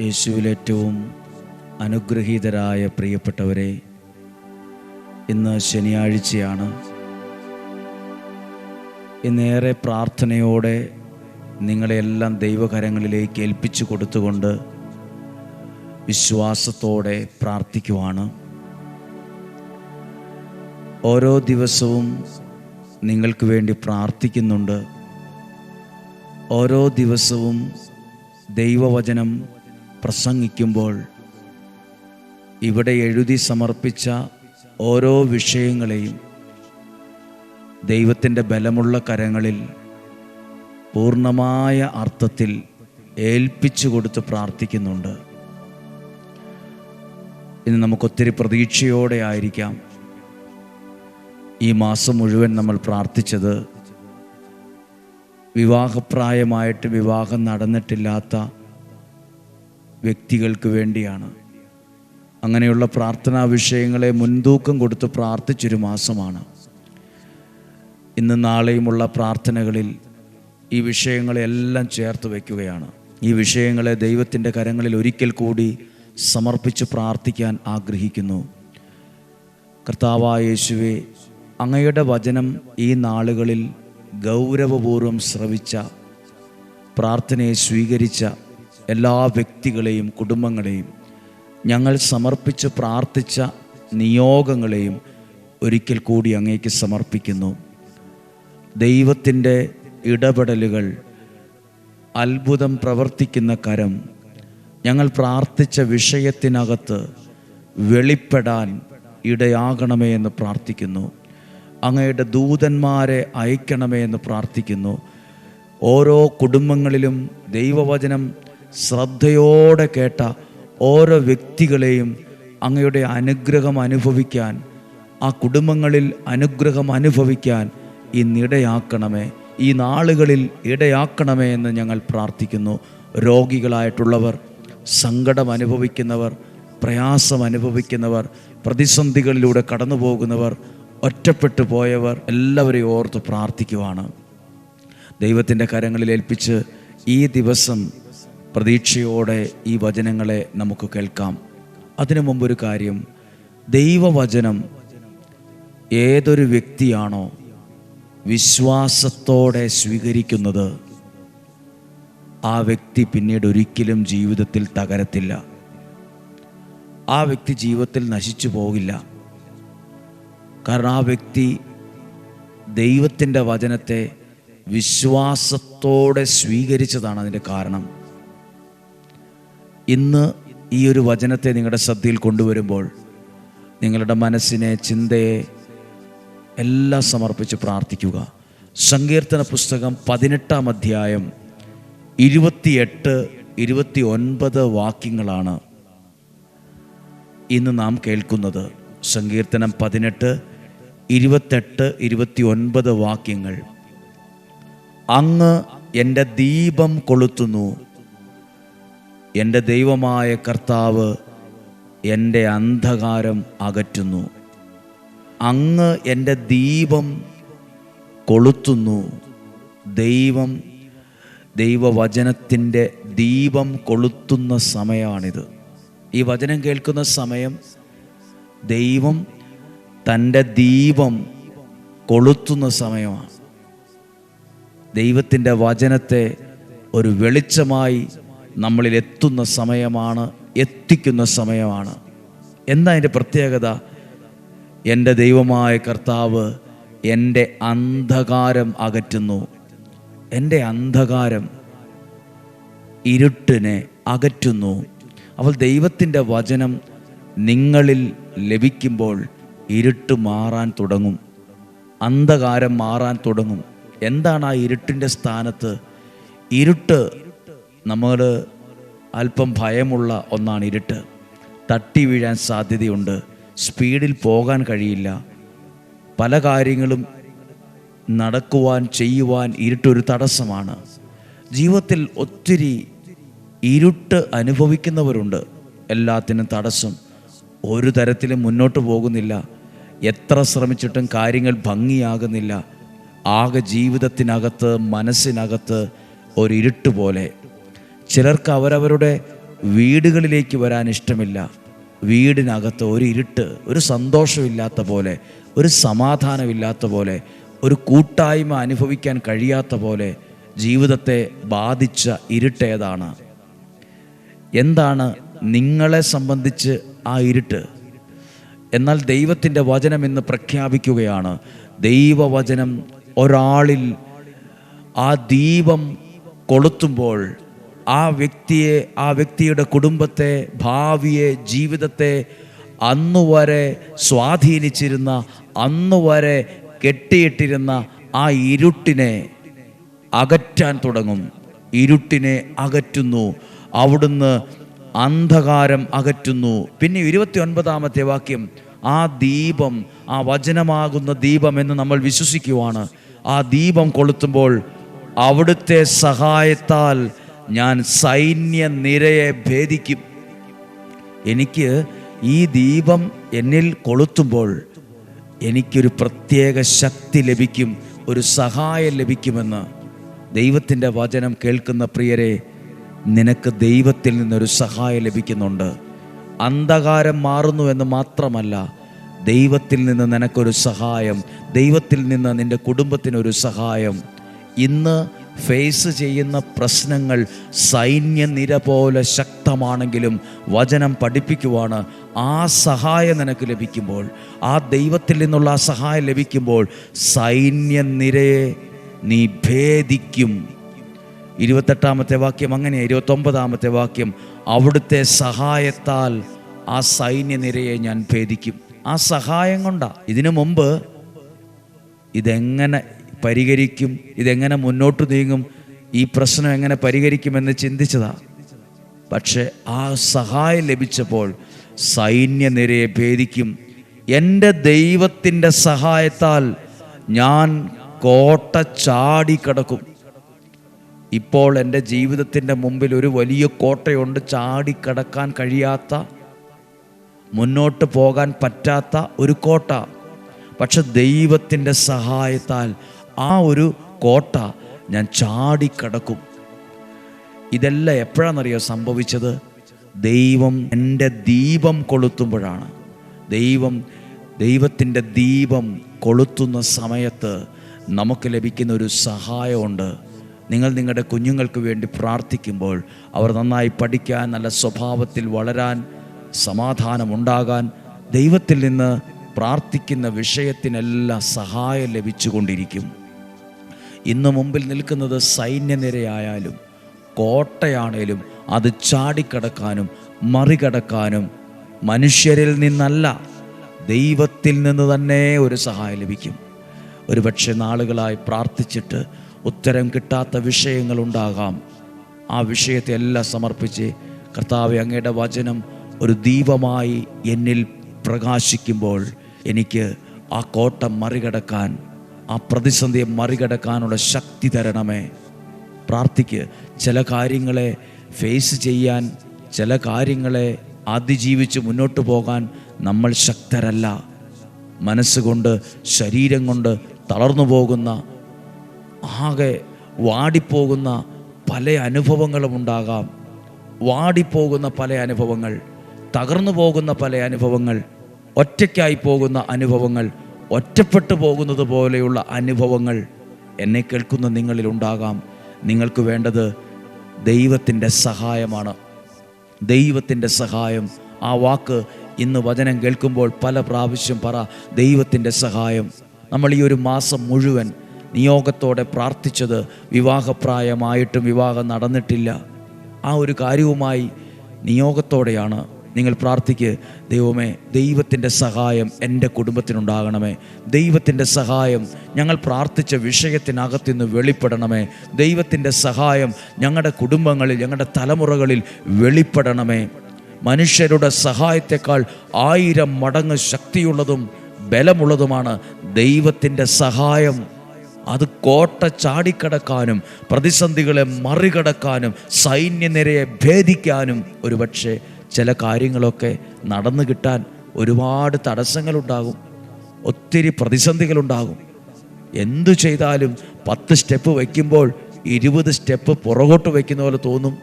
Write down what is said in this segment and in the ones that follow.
യേശുവിൽ ഏറ്റവും അനുഗ്രഹീതരായ പ്രിയപ്പെട്ടവരെ ഇന്ന് ശനിയാഴ്ചയാണ്. ഇന്നേറെ പ്രാർത്ഥനയോടെ നിങ്ങളെല്ലാം ദൈവകരങ്ങളിലേക്ക് ഏൽപ്പിച്ചു കൊടുത്തുകൊണ്ട് വിശ്വാസത്തോടെ പ്രാർത്ഥിക്കുവാണ്. ഓരോ ദിവസവും നിങ്ങൾക്ക് വേണ്ടി പ്രാർത്ഥിക്കുന്നുണ്ട്. ഓരോ ദിവസവും ദൈവവചനം പ്രസംഗിക്കുമ്പോൾ ഇവിടെ എഴുതി സമർപ്പിച്ച ഓരോ വിഷയങ്ങളെയും ദൈവത്തിന്റെ ബലമുള്ള കരങ്ങളിൽ പൂർണമായ അർത്ഥത്തിൽ ഏൽപ്പിച്ചു കൊടുത്ത് പ്രാർത്ഥിക്കുന്നുണ്ട്. ഇന്ന് നമുക്കൊത്തിരി പ്രതീക്ഷയോടെ ആയിരിക്കാം. ഈ മാസം മുഴുവൻ നമ്മൾ പ്രാർത്ഥിച്ചത് വിവാഹപ്രായമായിട്ട് വിവാഹം നടന്നിട്ടില്ലാത്ത വ്യക്തികൾക്ക് വേണ്ടിയാണ്. അങ്ങനെയുള്ള പ്രാർത്ഥനാ വിഷയങ്ങളെ മുൻതൂക്കം കൊടുത്ത് പ്രാർത്ഥിച്ചൊരു മാസമാണ്. ഇന്ന് നാളെയുമുള്ള പ്രാർത്ഥനകളിൽ ഈ വിഷയങ്ങളെല്ലാം ചേർത്ത് വയ്ക്കുകയാണ്. ഈ വിഷയങ്ങളെ ദൈവത്തിന്റെ കരങ്ങളിൽ ഒരിക്കൽ കൂടി സമർപ്പിച്ച് പ്രാർത്ഥിക്കാൻ ആഗ്രഹിക്കുന്നു. കർത്താവായ യേശുവെ അങ്ങയുടെ വചനം ഈ നാളുകളിൽ ഗൗരവപൂർവം ശ്രവിച്ച പ്രാർത്ഥനയെ സ്വീകരിച്ച എല്ലാ വ്യക്തികളെയും കുടുംബങ്ങളെയും ഞങ്ങൾ സമർപ്പിച്ച് പ്രാർത്ഥിച്ച നിയോഗങ്ങളെയും ഒരിക്കൽ കൂടി അങ്ങേക്ക് സമർപ്പിക്കുന്നു. ദൈവത്തിന്റെ ഇടപെടലുകൾ അത്ഭുതം പ്രവർത്തിക്കുന്ന കരം ഞങ്ങൾ പ്രാർത്ഥിച്ച വിഷയത്തിനകത്ത് വെളിപ്പെടാൻ ഇടയാകണമേ എന്ന് പ്രാർത്ഥിക്കുന്നു. അങ്ങയുടെ ദൂതന്മാരെ അയക്കണമേ എന്ന് പ്രാർത്ഥിക്കുന്നു. ഓരോ കുടുംബങ്ങളിലും ദൈവവചനം ശ്രദ്ധയോടെ കേട്ട ഓരോ വ്യക്തികളെയും അങ്ങയുടെ അനുഗ്രഹം അനുഭവിക്കാൻ ആ കുടുംബങ്ങളിൽ അനുഗ്രഹം അനുഭവിക്കാൻ ഇന്നിടയാക്കണമേ. ഈ നാളുകളിൽ ഇടയാക്കണമേ എന്ന് ഞങ്ങൾ പ്രാർത്ഥിക്കുന്നു. രോഗികളായിട്ടുള്ളവർ സങ്കടം അനുഭവിക്കുന്നവർ പ്രയാസം അനുഭവിക്കുന്നവർ പ്രതിസന്ധികളിലൂടെ കടന്നു പോകുന്നവർ ഒറ്റപ്പെട്ടു പോയവർ എല്ലാവരെയും ഓർത്ത് പ്രാർത്ഥിക്കുവാണ്. ദൈവത്തിന്റെ കരങ്ങളിൽ ഏൽപ്പിച്ച് ഈ ദിവസം പ്രതീക്ഷയോടെ ഈ വചനങ്ങളെ നമുക്ക് കേൾക്കാം. അതിനു മുമ്പൊരു കാര്യം ദൈവവചനം ഏതൊരു വ്യക്തിയാണോ വിശ്വാസത്തോടെ സ്വീകരിക്കുന്നത് ആ വ്യക്തി പിന്നീട് ഒരിക്കലും ജീവിതത്തിൽ തകരത്തില്ല. ആ വ്യക്തി ജീവിതത്തിൽ നശിച്ചു പോകില്ല. കാരണം ആ വ്യക്തി ദൈവത്തിന്റെ വചനത്തെ വിശ്വാസത്തോടെ സ്വീകരിച്ചതാണ് അതിന്റെ കാരണം. ഇന്ന് ഈ ഒരു വചനത്തെ നിങ്ങളുടെ ശ്രദ്ധയിൽ കൊണ്ടുവരുമ്പോൾ നിങ്ങളുടെ മനസ്സിനെ ചിന്തയെ എല്ലാം സമർപ്പിച്ച് പ്രാർത്ഥിക്കുക. സങ്കീർത്തന പുസ്തകം പതിനെട്ടാം അധ്യായം ഇരുപത്തിയെട്ട് ഇരുപത്തി ഒൻപത് വാക്യങ്ങളാണ് ഇന്ന് നാം കേൾക്കുന്നത്. സങ്കീർത്തനം പതിനെട്ട് ഇരുപത്തെട്ട് ഇരുപത്തി ഒൻപത് വാക്യങ്ങൾ. അങ്ങ് എന്റെ ദീപം കൊളുത്തുന്നു എന്റെ ദൈവമായ കർത്താവ് എന്റെ അന്ധകാരം അകറ്റുന്നു. അങ്ങ് എന്റെ ദീപം കൊളുത്തുന്നു. ദൈവം ദൈവവചനത്തിന്റെ ദീപം കൊളുത്തുന്ന സമയമാണിത്. ഈ വചനം കേൾക്കുന്ന സമയം ദൈവം തന്റെ ദീപം കൊളുത്തുന്ന സമയമാണ്. ദൈവത്തിന്റെ വചനത്തെ ഒരു വെളിച്ചമായി നമ്മളിൽ എത്തുന്ന സമയമാണ് എത്തിക്കുന്ന സമയമാണ്. എന്താ അതിന്റെ പ്രത്യേകത? എന്റെ ദൈവമായ കർത്താവ് എന്റെ അന്ധകാരം അകറ്റുന്നു. എന്റെ അന്ധകാരം ഇരുട്ടിനെ അകറ്റുന്നു. അപ്പോൾ ദൈവത്തിന്റെ വചനം നിങ്ങളിൽ ലഭിക്കുമ്പോൾ ഇരുട്ട് മാറാൻ തുടങ്ങും. അന്ധകാരം മാറാൻ തുടങ്ങും. എന്താണ് ആ ഇരുട്ടിന്റെ സ്ഥാനത്ത്? ഇരുട്ട് നമ്മൾ അല്പം ഭയമുള്ള ഒന്നാണ് ഇരുട്ട്. തട്ടി വീഴാൻ സാധ്യതയുണ്ട്. സ്പീഡിൽ പോകാൻ കഴിയില്ല. പല കാര്യങ്ങളും നടക്കുവാൻ ചെയ്യുവാൻ ഇരുട്ടൊരു തടസ്സമാണ്. ജീവിതത്തിൽ ഒത്തിരി ഇരുട്ട് അനുഭവിക്കുന്നവരുണ്ട്. എല്ലാത്തിനും തടസ്സം. ഒരു തരത്തിലും മുന്നോട്ട് പോകുന്നില്ല. എത്ര ശ്രമിച്ചിട്ടും കാര്യങ്ങൾ ഭംഗിയാകുന്നില്ല. ആകെ ജീവിതത്തിനകത്ത് മനസ്സിനകത്ത് ഒരു ഇരുട്ട് പോലെ. ചിലർക്ക് അവരവരുടെ വീടുകളിലേക്ക് വരാൻ ഇഷ്ടമില്ല. വീടിനകത്ത് ഒരു ഇരുട്ട് ഒരു സന്തോഷമില്ലാത്ത പോലെ ഒരു സമാധാനമില്ലാത്ത പോലെ ഒരു കൂട്ടായ്മ അനുഭവിക്കാൻ കഴിയാത്ത പോലെ ജീവിതത്തെ ബാധിച്ച ഇരുട്ടേതാണ് എന്താണ് നിങ്ങളെ സംബന്ധിച്ച് ആ ഇരുട്ട്? എന്നാൽ ദൈവത്തിന്റെ വചനം ഇന്ന് പ്രഖ്യാപിക്കുകയാണ്. ദൈവവചനം ഒരാളിൽ ആ ദീപം കൊളുത്തുമ്പോൾ ആ വ്യക്തിയെ ആ വ്യക്തിയുടെ കുടുംബത്തെ ഭാവിയെ ജീവിതത്തെ അന്നുവരെ സ്വാധീനിച്ചിരുന്ന അന്നുവരെ കെട്ടിയിട്ടിരുന്ന ആ ഇരുട്ടിനെ അകറ്റാൻ തുടങ്ങും. ഇരുട്ടിനെ അകറ്റുന്നു. അവിടുന്ന് അന്ധകാരം അകറ്റുന്നു. പിന്നെ ഇരുപത്തി ഒൻപതാമത്തെ വാക്യം ആ ദീപം ആ വചനമാകുന്ന ദീപം എന്ന് നമ്മൾ വിശ്വസിക്കുവാണ്. ആ ദീപം കൊളുത്തുമ്പോൾ അവിടുത്തെ സഹായത്താൽ ഞാൻ സൈന്യ നിരയെ ഭേദിക്കും. എനിക്ക് ഈ ദീപം എന്നിൽ കൊളുത്തുമ്പോൾ എനിക്കൊരു പ്രത്യേക ശക്തി ലഭിക്കും ഒരു സഹായം ലഭിക്കുമെന്ന് ദൈവത്തിന്റെ വചനം കേൾക്കുന്ന പ്രിയരെ നിനക്ക് ദൈവത്തിൽ നിന്നൊരു സഹായം ലഭിക്കുന്നുണ്ട്. അന്ധകാരം മാറുന്നു എന്ന് മാത്രമല്ല ദൈവത്തിൽ നിന്ന് നിനക്കൊരു സഹായം ദൈവത്തിൽ നിന്ന് നിന്റെ കുടുംബത്തിനൊരു സഹായം. ഇന്ന് ഫേസ് ചെയ്യുന്ന പ്രശ്നങ്ങൾ സൈന്യനിര പോലെ ശക്തമാണെങ്കിലും വചനം പഠിപ്പിക്കുവാണ്. ആ സഹായം നിനക്ക് ലഭിക്കുമ്പോൾ ആ ദൈവത്തിൽ നിന്നുള്ള ആ സഹായം ലഭിക്കുമ്പോൾ സൈന്യനിരയെ നീ ഭേദിക്കും. ഇരുപത്തെട്ടാമത്തെ വാക്യം അങ്ങനെ ഇരുപത്തൊമ്പതാമത്തെ വാക്യം അവിടുത്തെ സഹായത്താൽ ആ സൈന്യനിരയെ ഞാൻ ഭേദിക്കും. ആ സഹായം കൊണ്ടാണ് ഇതിനു മുമ്പ് ഇതെങ്ങനെ പരിഹരിക്കും ഇതെങ്ങനെ മുന്നോട്ട് നീങ്ങും ഈ പ്രശ്നം എങ്ങനെ പരിഹരിക്കുമെന്ന് ചിന്തിച്ചതാ. പക്ഷെ ആ സഹായം ലഭിച്ചപ്പോൾ സൈന്യനിരയെ ഭേദിക്കും. എന്റെ ദൈവത്തിന്റെ സഹായത്താൽ ഞാൻ കോട്ട ചാടിക്കടക്കും ഇപ്പോൾ എന്റെ ജീവിതത്തിന്റെ മുമ്പിൽ ഒരു വലിയ കോട്ടയുണ്ട് ചാടിക്കടക്കാൻ കഴിയാത്ത മുന്നോട്ട് പോകാൻ പറ്റാത്ത ഒരു കോട്ട. പക്ഷെ ദൈവത്തിന്റെ സഹായത്താൽ ആ ഒരു കോട്ട ഞാൻ ചാടിക്കടക്കും ഇതെല്ലാം എപ്പോഴാണെന്നറിയോ സംഭവിച്ചത്? ദൈവം എന്റെ ദീപം കൊളുത്തുമ്പോഴാണ്. ദൈവം ദൈവത്തിന്റെ ദീപം കൊളുത്തുന്ന സമയത്ത് നമുക്ക് ലഭിക്കുന്ന ഒരു സഹായമുണ്ട്. നിങ്ങൾ നിങ്ങളുടെ കുഞ്ഞുങ്ങൾക്ക് വേണ്ടി പ്രാർത്ഥിക്കുമ്പോൾ അവർ നന്നായി പഠിക്കാൻ നല്ല സ്വഭാവത്തിൽ വളരാൻ സമാധാനമുണ്ടാകാൻ ദൈവത്തിൽ നിന്ന് പ്രാർത്ഥിക്കുന്ന വിഷയത്തിനെല്ലാം സഹായം ലഭിച്ചുകൊണ്ടിരിക്കും. ഇന്ന് മുമ്പിൽ നിൽക്കുന്നത് സൈന്യനിരയായാലും കോട്ടയാണേലും അത് ചാടിക്കടക്കാനും മറികടക്കാനും മനുഷ്യരിൽ നിന്നല്ല ദൈവത്തിൽ നിന്ന് തന്നെ ഒരു സഹായം ലഭിക്കും. ഒരു പക്ഷേ നാളുകളായി പ്രാർത്ഥിച്ചിട്ട് ഉത്തരം കിട്ടാത്ത വിഷയങ്ങളുണ്ടാകാം. ആ വിഷയത്തെ എല്ലാം സമർപ്പിച്ച് കർത്താവ് അങ്ങയുടെ വചനം ഒരു ദീപമായി എന്നിൽ പ്രകാശിക്കുമ്പോൾ എനിക്ക് ആ കോട്ടം മറികടക്കാൻ ആ പ്രതിസന്ധിയെ മറികടക്കാനുള്ള ശക്തി തരണമേ. പ്രാർത്ഥിക്ക്. ചില കാര്യങ്ങളെ ഫേസ് ചെയ്യാൻ ചില കാര്യങ്ങളെ അതിജീവിച്ച് മുന്നോട്ട് പോകാൻ നമ്മൾ ശക്തരല്ല. മനസ്സുകൊണ്ട് ശരീരം കൊണ്ട് തളർന്നു പോകുന്ന ആകെ വാടിപ്പോകുന്ന പല അനുഭവങ്ങളും ഉണ്ടാകാം. വാടിപ്പോകുന്ന പല അനുഭവങ്ങൾ തകർന്നു പോകുന്ന പല അനുഭവങ്ങൾ ഒറ്റയ്ക്കായി പോകുന്ന അനുഭവങ്ങൾ ഒറ്റപ്പെട്ടു പോകുന്നത് പോലെയുള്ള അനുഭവങ്ങൾ എന്നെ കേൾക്കുന്ന നിങ്ങളിൽ ഉണ്ടാകാം. നിങ്ങൾക്ക് വേണ്ടത് ദൈവത്തിന്റെ സഹായമാണ്. ദൈവത്തിന്റെ സഹായം. ആ വാക്ക് ഇന്ന് വചനം കേൾക്കുമ്പോൾ പല പ്രാവശ്യം പറ ദൈവത്തിന്റെ സഹായം. നമ്മൾ ഈ ഒരു മാസം മുഴുവൻ നിയോഗത്തോടെ പ്രാർത്ഥിച്ചത് വിവാഹപ്രായമായിട്ടും വിവാഹം നടന്നിട്ടില്ല. ആ ഒരു കാര്യവുമായി നിയോഗത്തോടെയാണ് നിങ്ങൾ പ്രാർത്ഥിക്ക് ദൈവമേ ദൈവത്തിന്റെ സഹായം എന്റെ കുടുംബത്തിനുണ്ടാകണമേ. ദൈവത്തിന്റെ സഹായം ഞങ്ങൾ പ്രാർത്ഥിച്ച വിഷയത്തിനകത്തു നിന്ന് വെളിപ്പെടണമേ. ദൈവത്തിന്റെ സഹായം ഞങ്ങളുടെ കുടുംബങ്ങളിൽ ഞങ്ങളുടെ തലമുറകളിൽ വെളിപ്പെടണമേ. മനുഷ്യരുടെ സഹായത്തെക്കാൾ ആയിരം മടങ്ങ് ശക്തിയുള്ളതും ബലമുള്ളതുമാണ് ദൈവത്തിന്റെ സഹായം. അത് കോട്ട ചാടിക്കടക്കാനും പ്രതിസന്ധികളെ മറികടക്കാനും സൈന്യനിരയെ ഭേദിക്കാനും ഒരുപക്ഷെ ചില കാര്യങ്ങളൊക്കെ നടന്നു കിട്ടാൻ ഒരുപാട് തടസ്സങ്ങളുണ്ടാകും. ഒത്തിരി പ്രതിസന്ധികളുണ്ടാകും. എന്തു ചെയ്താലും പത്ത് സ്റ്റെപ്പ് വയ്ക്കുമ്പോൾ ഇരുപത് സ്റ്റെപ്പ് പുറകോട്ട് വയ്ക്കുന്ന പോലെ തോന്നും.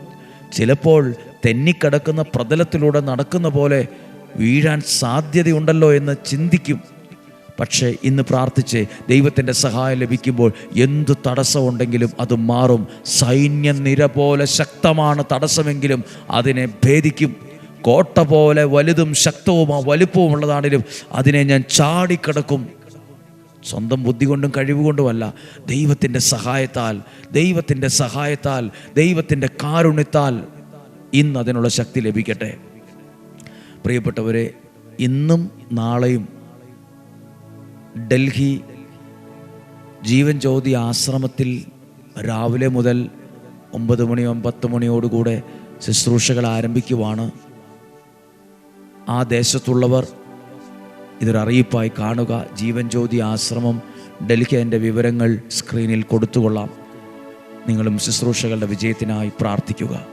ചിലപ്പോൾ തെന്നിക്കിടക്കുന്ന പ്രതലത്തിലൂടെ നടക്കുന്ന പോലെ വീഴാൻ സാധ്യതയുണ്ടല്ലോ എന്ന് ചിന്തിക്കും. പക്ഷേ ഇന്ന് പ്രാർത്ഥിച്ച് ദൈവത്തിന്റെ സഹായം ലഭിക്കുമ്പോൾ എന്ത് തടസ്സമുണ്ടെങ്കിലും അത് മാറും. സൈന്യ നിര പോലെ ശക്തമാണ് തടസ്സമെങ്കിലും അതിനെ ഭേദിക്കും. കോട്ട പോലെ വലുതും ശക്തവും ആ വലുപ്പവും ഉള്ളതാണെങ്കിലും അതിനെ ഞാൻ ചാടിക്കിടക്കും. സ്വന്തം ബുദ്ധി കൊണ്ടും കഴിവുകൊണ്ടുമല്ല ദൈവത്തിന്റെ സഹായത്താൽ ദൈവത്തിന്റെ സഹായത്താൽ ദൈവത്തിന്റെ കാരുണ്യത്താൽ ഇന്ന് അതിനുള്ള ശക്തി ലഭിക്കട്ടെ. പ്രിയപ്പെട്ടവരെ ഇന്നും നാളെയും ഡൽഹി ജീവൻ ജ്യോതി ആശ്രമത്തിൽ രാവിലെ മുതൽ ഒമ്പത് മണിയോ പത്ത് മണിയോടുകൂടെ ശുശ്രൂഷകൾ ആരംഭിക്കുവാണ്. ആ ദേശത്തുള്ളവർ ഇതൊരറിയിപ്പായി കാണുക. ജീവൻ ജ്യോതി ആശ്രമം ഡൽഹി എന്റെ വിവരങ്ങൾ സ്ക്രീനിൽ കൊടുത്തുകൊള്ളാം. നിങ്ങളും ശുശ്രൂഷകളുടെ വിജയത്തിനായി പ്രാർത്ഥിക്കുക.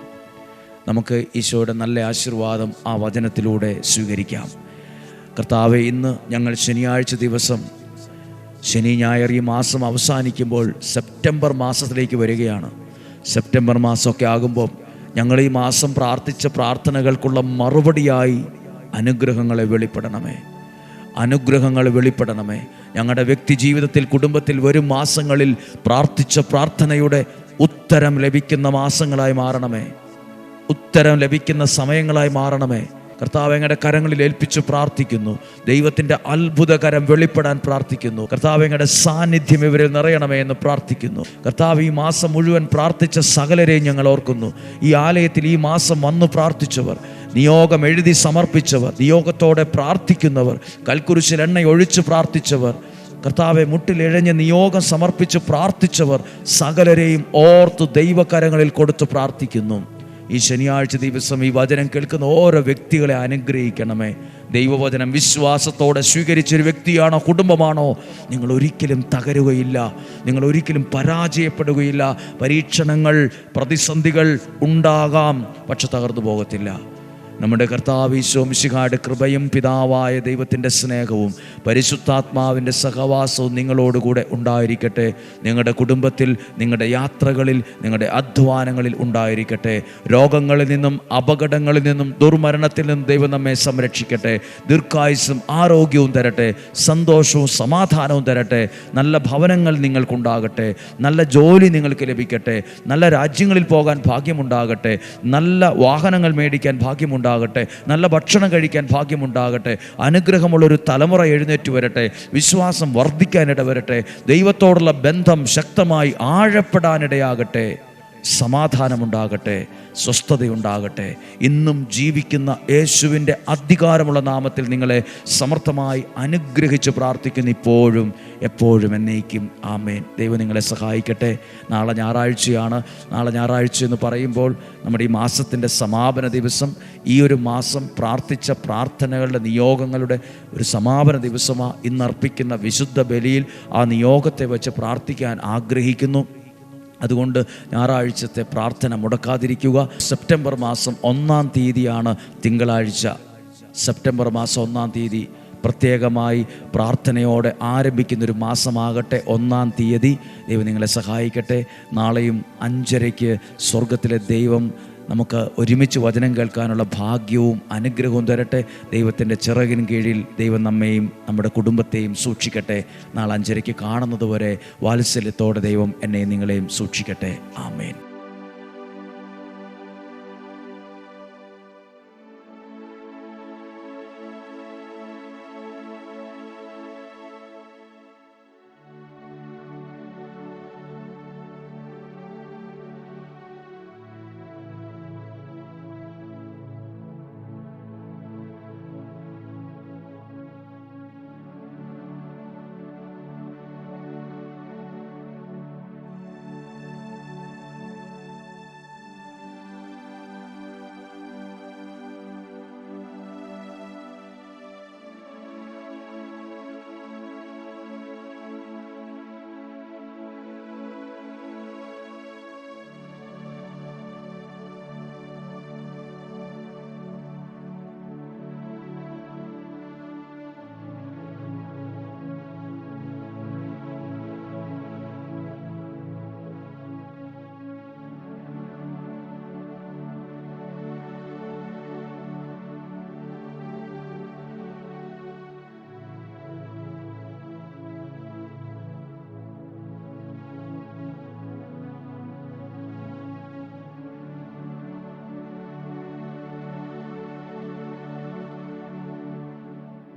നമുക്ക് ഈശോയുടെ നല്ല ആശീർവാദം ആ വചനത്തിലൂടെ സ്വീകരിക്കാം. കർത്താവ് ഇന്ന് ഞങ്ങൾ ശനിയാഴ്ച ദിവസം ശനി ഞായർ ഈ മാസം അവസാനിക്കുമ്പോൾ സെപ്റ്റംബർ മാസത്തിലേക്ക് വരികയാണ്. സെപ്റ്റംബർ മാസമൊക്കെ ആകുമ്പോൾ ഞങ്ങൾ ഈ മാസം പ്രാർത്ഥിച്ച പ്രാർത്ഥനകൾക്കുള്ള മറുപടിയായി അനുഗ്രഹങ്ങളെ വെളിപ്പെടണമേ. അനുഗ്രഹങ്ങൾ വെളിപ്പെടണമേ. ഞങ്ങളുടെ വ്യക്തി ജീവിതത്തിൽ കുടുംബത്തിൽ വരും മാസങ്ങളിൽ പ്രാർത്ഥിച്ച പ്രാർത്ഥനയുടെ ഉത്തരം ലഭിക്കുന്ന മാസങ്ങളായി മാറണമേ. ഉത്തരം ലഭിക്കുന്ന സമയങ്ങളായി മാറണമേ. കർത്താവ് ഞങ്ങളുടെ കരങ്ങളിൽ ഏൽപ്പിച്ച് പ്രാർത്ഥിക്കുന്നു. ദൈവത്തിന്റെ അത്ഭുതകരം വെളിപ്പെടാൻ പ്രാർത്ഥിക്കുന്നു. കർത്താവ് ഞങ്ങളുടെ സാന്നിധ്യം ഇവരിൽ നിറയണമേ എന്ന് പ്രാർത്ഥിക്കുന്നു. കർത്താവ് ഈ മാസം മുഴുവൻ പ്രാർത്ഥിച്ച സകലരെയും ഞങ്ങൾ ഓർക്കുന്നു. ഈ ആലയത്തിൽ ഈ മാസം വന്നു പ്രാർത്ഥിച്ചവർ നിയോഗം എഴുതി സമർപ്പിച്ചവർ നിയോഗത്തോടെ പ്രാർത്ഥിക്കുന്നവർ കൽക്കുരിശിൽ എണ്ണ ഒഴിച്ച് പ്രാർത്ഥിച്ചവർ കർത്താവെ മുട്ടിലിഴഞ്ഞ് നിയോഗം സമർപ്പിച്ച് പ്രാർത്ഥിച്ചവർ സകലരെയും ഓർത്ത് ദൈവകരങ്ങളിൽ കൊടുത്ത് പ്രാർത്ഥിക്കുന്നു. ഈ ശനിയാഴ്ച ദിവസം ഈ വചനം കേൾക്കുന്ന ഓരോ വ്യക്തികളെ അനുഗ്രഹിക്കണമേ. ദൈവവചനം വിശ്വാസത്തോടെ സ്വീകരിച്ചൊരു വ്യക്തിയാണോ കുടുംബമാണോ നിങ്ങൾ ഒരിക്കലും തകരുകയില്ല. നിങ്ങൾ ഒരിക്കലും പരാജയപ്പെടുകയില്ല. പരീക്ഷണങ്ങൾ പ്രതിസന്ധികൾ ഉണ്ടാകാം പക്ഷെ തകർന്നു പോകത്തില്ല. നമ്മുടെ കർത്താവ് ഈശോമിശിഹായുടെ കൃപയും പിതാവായ ദൈവത്തിന്റെ സ്നേഹവും പരിശുദ്ധാത്മാവിന്റെ സഹവാസവും നിങ്ങളോടുകൂടെ ഉണ്ടായിരിക്കട്ടെ. നിങ്ങളുടെ കുടുംബത്തിൽ നിങ്ങളുടെ യാത്രകളിൽ നിങ്ങളുടെ അധ്വാനങ്ങളിൽ ഉണ്ടായിരിക്കട്ടെ. രോഗങ്ങളിൽ നിന്നും അപകടങ്ങളിൽ നിന്നും ദുർമരണത്തിൽ നിന്നും ദൈവം നമ്മെ സംരക്ഷിക്കട്ടെ. ദീർഘായുസും ആരോഗ്യവും തരട്ടെ. സന്തോഷവും സമാധാനവും തരട്ടെ. നല്ല ഭവനങ്ങൾ നിങ്ങൾക്കുണ്ടാകട്ടെ. നല്ല ജോലി നിങ്ങൾക്ക് ലഭിക്കട്ടെ. നല്ല രാജ്യങ്ങളിൽ പോകാൻ ഭാഗ്യമുണ്ടാകട്ടെ. നല്ല വാഹനങ്ങൾ മേടിക്കാൻ ഭാഗ്യമുണ്ടാകട്ടെ. നല്ല ഭക്ഷണം കഴിക്കാൻ ഭാഗ്യമുണ്ടാകട്ടെ. അനുഗ്രഹമുള്ളൊരു തലമുറ എഴുന്നേറ്റ് വരട്ടെ. വിശ്വാസം വർദ്ധിക്കാനിട വരട്ടെ ദൈവത്തോടുള്ള ബന്ധം ശക്തമായി ആഴപ്പെടാനിടയാകട്ടെ. സമാധാനമുണ്ടാകട്ടെ. സ്വസ്ഥതയുണ്ടാകട്ടെ. ഇന്നും ജീവിക്കുന്ന യേശുവിന്റെ അധികാരമുള്ള നാമത്തിൽ നിങ്ങളെ സമർത്ഥമായി അനുഗ്രഹിച്ച് പ്രാർത്ഥിക്കുന്ന ഇപ്പോഴും എപ്പോഴും എന്നേക്കും. ആമേൻ. ദൈവം നിങ്ങളെ സഹായിക്കട്ടെ. നാളെ ഞായറാഴ്ചയാണ്. നാളെ ഞായറാഴ്ച എന്ന് പറയുമ്പോൾ നമ്മുടെ ഈ മാസത്തിന്റെ സമാപന ദിവസം ഈ ഒരു മാസം പ്രാർത്ഥിച്ച പ്രാർത്ഥനകളുടെ നിയോഗങ്ങളുടെ ഒരു സമാപന ദിവസമാണ് ഇന്നർപ്പിക്കുന്ന വിശുദ്ധ ബലിയിൽ ആ നിയോഗത്തെ വെച്ച് പ്രാർത്ഥിക്കാൻ ആഗ്രഹിക്കുന്നു. അതുകൊണ്ട് ഞായറാഴ്ചത്തെ പ്രാർത്ഥന മുടക്കാതിരിക്കുക. സെപ്റ്റംബർ മാസം ഒന്നാം തീയതിയാണ് തിങ്കളാഴ്ച. സെപ്റ്റംബർ മാസം ഒന്നാം തീയതി പ്രത്യേകമായി പ്രാർത്ഥനയോടെ ആരംഭിക്കുന്നൊരു മാസമാകട്ടെ ഒന്നാം തീയതി. ദൈവം നിങ്ങളെ സഹായിക്കട്ടെ. നാളെയും അഞ്ചരയ്ക്ക് സ്വർഗത്തിലെ ദൈവം നമുക്ക് ഒരുമിച്ച് വചനം കേൾക്കാനുള്ള ഭാഗ്യവും അനുഗ്രഹവും തരട്ടെ. ദൈവത്തിന്റെ ചിറകിന് കീഴിൽ ദൈവം നമ്മെയും നമ്മുടെ കുടുംബത്തെയും സൂക്ഷിക്കട്ടെ. നാളെ അഞ്ചരയ്ക്ക് കാണുന്നതുവരെ വാത്സല്യത്തോടെ ദൈവം എന്നെയും നിങ്ങളെയും സൂക്ഷിക്കട്ടെ. ആമേൻ.